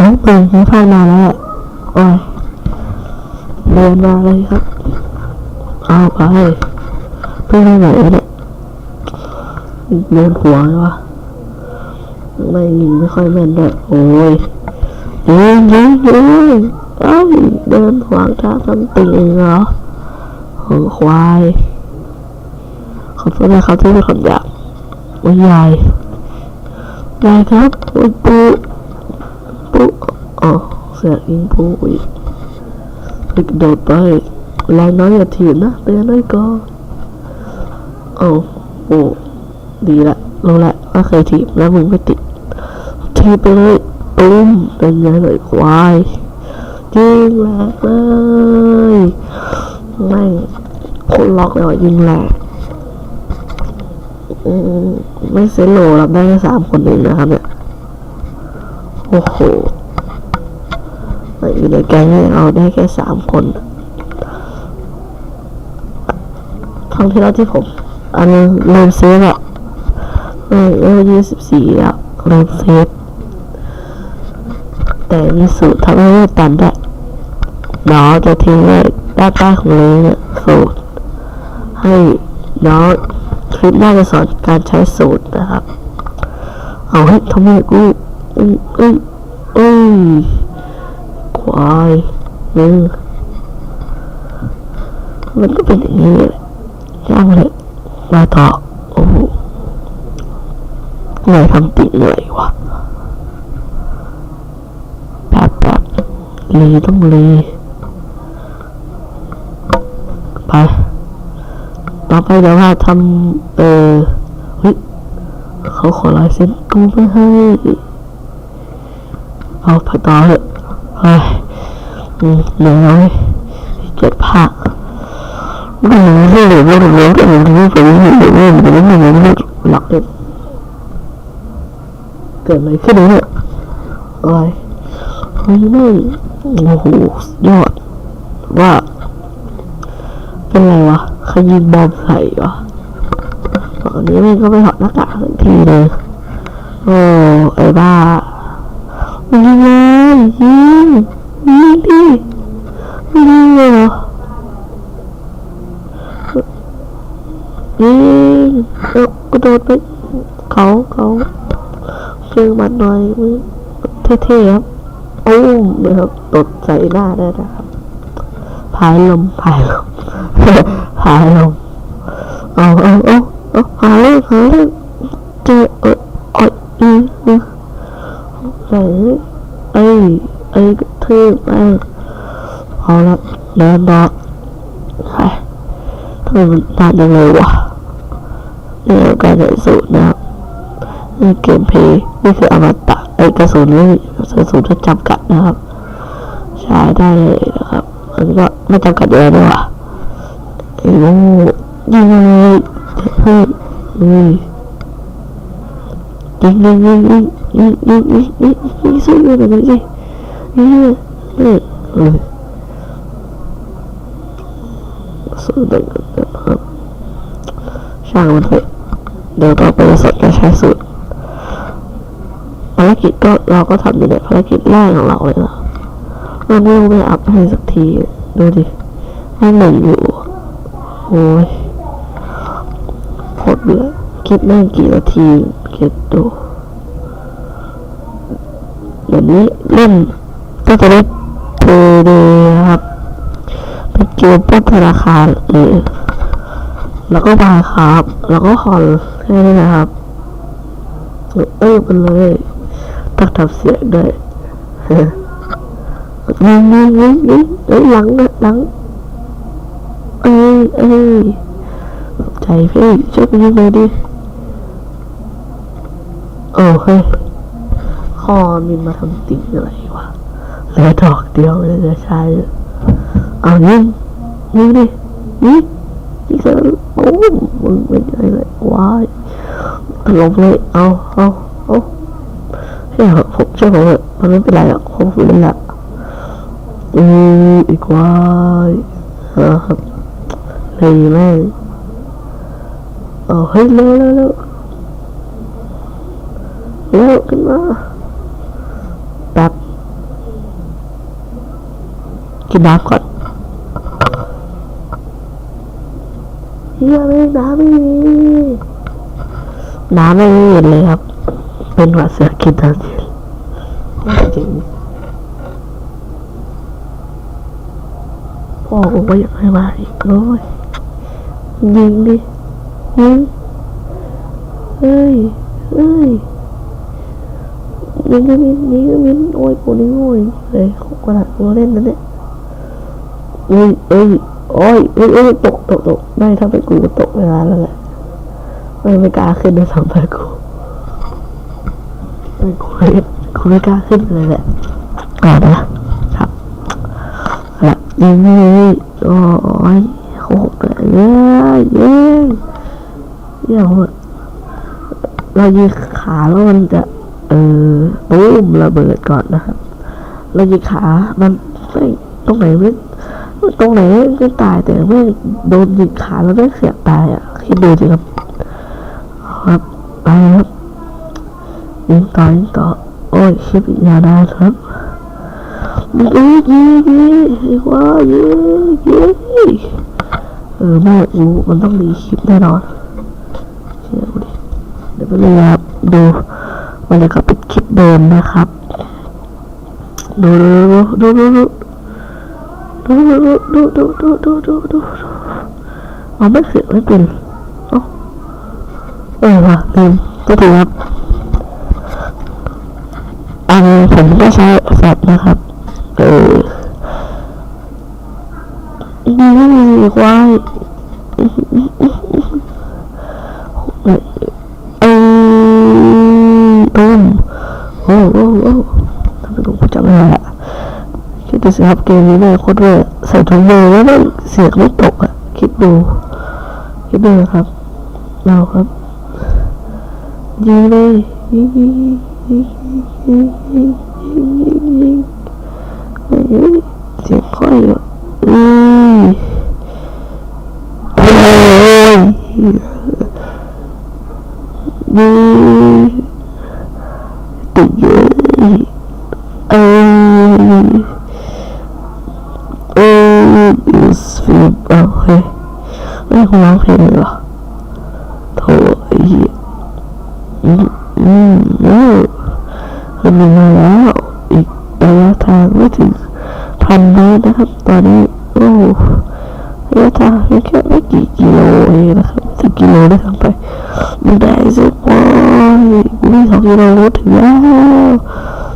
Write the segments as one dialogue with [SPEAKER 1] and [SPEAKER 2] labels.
[SPEAKER 1] เอาปืนที่ผ่านมาแล้วอะโอ้ยเดินมาเลยครับ เอาไปเพื่อนไหนเนี่ยโดนหัวเลยวะไม่ยิงไม่ค่อยแม่นด้วยโอ้ยยิงยิงยิงเอ้ยเดินขวางทางต้นตีเองเหรอโหควายขอโทษนะครับที่เป็นคนหยาบว่ายายยายครับปูปูปู อ๋อเสียยิงปูอีกไปกระโดดไปแรงน้อยอย่าถีบนะเตือนไว้ก่อนเอาโอ้ดีละรู้ละว่าเคยถีบแล้วมึงไม่ติดถีบไปเลยตุ้มเป็นไงเลยควายยิงแหลกเลยไม่คนล็อกเลยว่ะยิงแหลกอืมไม่เซโลรับได้แค่สามคนเองนะครับเนี่ยโอ้โห อยู่ในแก๊งเนี่ยเอาได้แค่สามคนครั้งที่แล้วที่ผม อันนี้ลืมเซฟอะเออเออยี่สิบสี่อะลืมเซฟแต่มีสูตรทำให้ตันได้เดี๋ยวจะทิ้งไว้ด้านใต้ของเลงเนี่ยสูตร ให้เดี๋ยวคลิปหน้าจะสอนการใช้สูตรนะครับ เอาให้ทำไมกูอุ้ยอุ้ยอุ้ย ควายมึงมันก็เป็นอย่างนี้แหละย่างเลยมาต่อโอ้โหเหนื่อยทำติเหนื่อยวะแป๊บแป๊บรีต้องรีไปต่อไปเดี๋ยวว่าทำเออเฮ้ยเขาขอลายเซ็นกูไม่ให้เอาไปต่อเถอะ เฮ้ยอืมเหนื่อยแล้วเว้ยเจ็ดภาคไม่รู้ไม่รู้ไม่รู้ไม่รู้ไม่รู้ไม่รู้ไม่รู้ไม่รู้ไม่รู้ไม่รู้หลักเกิดอะไรขึ้นเนี่ยอะไรเฮ้ยไม่โอ้โหยอดว่าเป็นไรวะใครยิงบอมใส่วะตอนนี้แม่งก็ไม่ถอดหน้ากากสักทีเลยโอ้ไอ้บ้ายิงเลยยิงยิงดิไม่ยิงเลยเหรอ ยิงเหรออกระโดดไปเขาเขาเชิงมันหน่อยเท่ๆครับโอ้มเลยครับตดใส่หน้าได้นะครับพายลมพายลมพายลมเอาเอาเอาเอาหาเลยหาเลยเจอเอออ่อยอืออือไหนเอ้ เอ้ยกระทืบแม่งเอาละเดินดอกไอ้ทำไมมันนานจังเลยวะนี่คือการใช้สูตรนะครับนี่เกมเพย์นี่คืออมตะไอกระสุนนี่กระสุนที่จำกัดนะครับ ใช้ได้เลยนะครับมันก็ไม่จำกัดเยอะด้วยว่ะไอ้โง่ยิงเลยเฮ้ยเฮ้ยยิงยิงยิงยิงยิงยิงยิงยิงยิงสู้อยู่แบบนี้สิ ยิงเลยเฮ้ยเฮ้ยสู้ได้กันะครับช่างมันเถอะเดี๋ยวต่อไปจะสอนการใช้สูตรภารกิจก็เราก็ทำอยู่ในภารกิจแรกของเราเลยนะมันไม่ไม่อัพให้สักทีดูดิให้หนึ่งอยู่โอ้ยโคตรเบื่อคลิปแม่งกี่นาทีเก็บดูเดี๋ยวนี้เล่น ก็จะได้เพย์เดครับเป็นเกมปล้นธนาคารเลยแล้วก็บายครับ แล้วก็คอนแค่นี้นะครับเอ้ยมันเลยต้องทำเสียงด้วยยิงยิงยิงยิงเอ้ยหลังนะหลังเอ้ยเอ้ยใจพี่ช่วยไปยิงเลยดิโอ้เฮ้ยคอมินมาทำติ่งอะไรวะ เหลือดอกเดียวเลยจะใช้เอายิงยิงดิยิงยิงเสร็จโอ้มึงไม่ได้เลยว้ายลงเลยเอาเอาเอาเฮ้ยผมช่วยผมเถอะมันไม่เป็นไรหรอกผมฝืนนั่นแหละอืออีกว้ายครับเลยแม่เออเฮ้ยเร็วเร็วเร็วเร็วขึ้นมาแป๊บ กินน้ำก่อนเฮียไม่น้ำไม่มีน้ำไม่มีเลยครับ เป็นหวัดเสือกินน้ำเย็นโคตรเจ๋งพ่อผมก็อยากให้มาอีกโอ้ยยิงดิยิงเฮ้ยเฮ้ยยิงก็มินยิงก็มินโอ้ยกูนี่โง่เลยขนาดกูเล่นนั่นเนี่ย เอ้ยเอ้ยโอ้ยเอ้ยเอ้ยตกตกตกไม่ถ้าเป็นกูก็ตกเวลาแล้วแหละไม่ไม่กล้าขึ้นด้วยซ้ำไปกูไม่กูไม่กูไม่กล้าขึ้นเลยแหละก่อนนะครับละยิงเลยโอ้ยโหดเลยเย้ยเย้ยเย้ยโหดเรายิงขาแล้วมันจะ เออตูมระเบิดก่อนนะครับเรายิงขามันไม่ตรงไหนไม่ ตรงไหนไม่ตายแต่ไม่โดนยิงขาแล้วไม่เสียตายอะคิดดูสิครับ ครับไปครับยิงต่อยิงต่อโอ้ยคลิปอีกยาวนาครับยิงยิงยิงว่ายิงยิงเออไม่รู้มันต้องรีคลิปแน่นอนเชื่อดิเดี๋ยวไปเลยครับดูมันจะก็เป็นคลิปเดิมนะครับดูดูดูดูดู ดูดูดูดูดูดูดูอ๋อไม่เสียไม่เป็นเอ้าเออว่ะลืมก็ถือครับอันนี้ผมก็ใช้แฟลชนะครับ เออดีไม่มีควายเออตุ้มโอ้โอ้โอ้ทำไมผมจำไม่ได้อะคิ ดูสิครับเกมนี้เนี่ยโคตรเวอร์ใส่ถุงมือแล้วมันเสียงไม่ตกอะ คิดดู คิดดูนะครับ เราครับยิงเลยยิงยิงยิงยิงยิงยิงยิงยิงเฮ้ยเสียงค่อยอะอุ้ยโอ้ยยิงติดเยอะเอ้ยเอ้ย ยูสฟิลโอเคไม่คงร้องเพลงเลยหรอโถ่ไอ้เหี้ยอืมอืมโอ้ขึ้นมาแล้วอีกระยะทางไม่ถึงพันเมตรนะครับ ตอนนี้โอ้ระยะทางแค่ไม่กี่กิโลเองนะครับสิบกิโลได้ทั้งไปไม่ได้สิโอ้ยวิ่งสองกิโลถึงแล้ว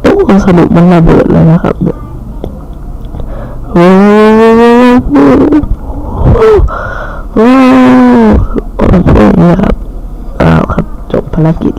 [SPEAKER 1] โอ้สนุกมันระเบิดเลยนะครับเนี่ยโอ้ โหโอ้โหโอ้โหโอ้โหครับอ้าวครับ จบภารกิจ